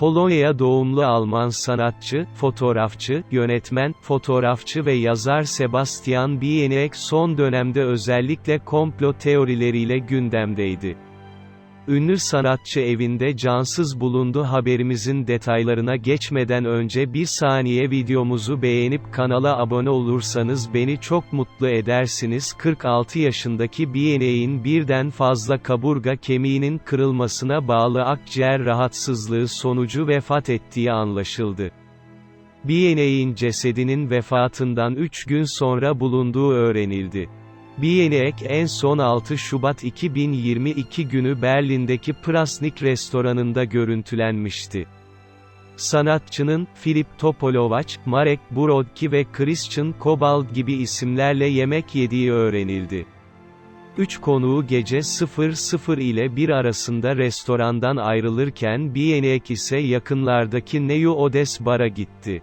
Polonya doğumlu Alman sanatçı, fotoğrafçı, yönetmen, fotoğrafçı ve yazar Sebastian Bienek son dönemde özellikle komplo teorileriyle gündemdeydi. Ünlü sanatçı evinde cansız bulundu haberimizin detaylarına geçmeden önce bir saniye videomuzu beğenip kanala abone olursanız beni çok mutlu edersiniz 46 yaşındaki Bienek'in birden fazla kaburga kemiğinin kırılmasına bağlı akciğer rahatsızlığı sonucu vefat ettiği anlaşıldı. Bienek'in cesedinin vefatından 3 gün sonra bulunduğu öğrenildi. Bienek en son 6 Şubat 2022 günü Berlin'deki Prasnik restoranında görüntülenmişti. Sanatçının, Filip Topolovac, Marek Burodki ve Christian Kobalt gibi isimlerle yemek yediği öğrenildi. Üç konuğu gece 00 ile 1 arasında restorandan ayrılırken Bienek ise yakınlardaki Neu Odes Bar'a gitti.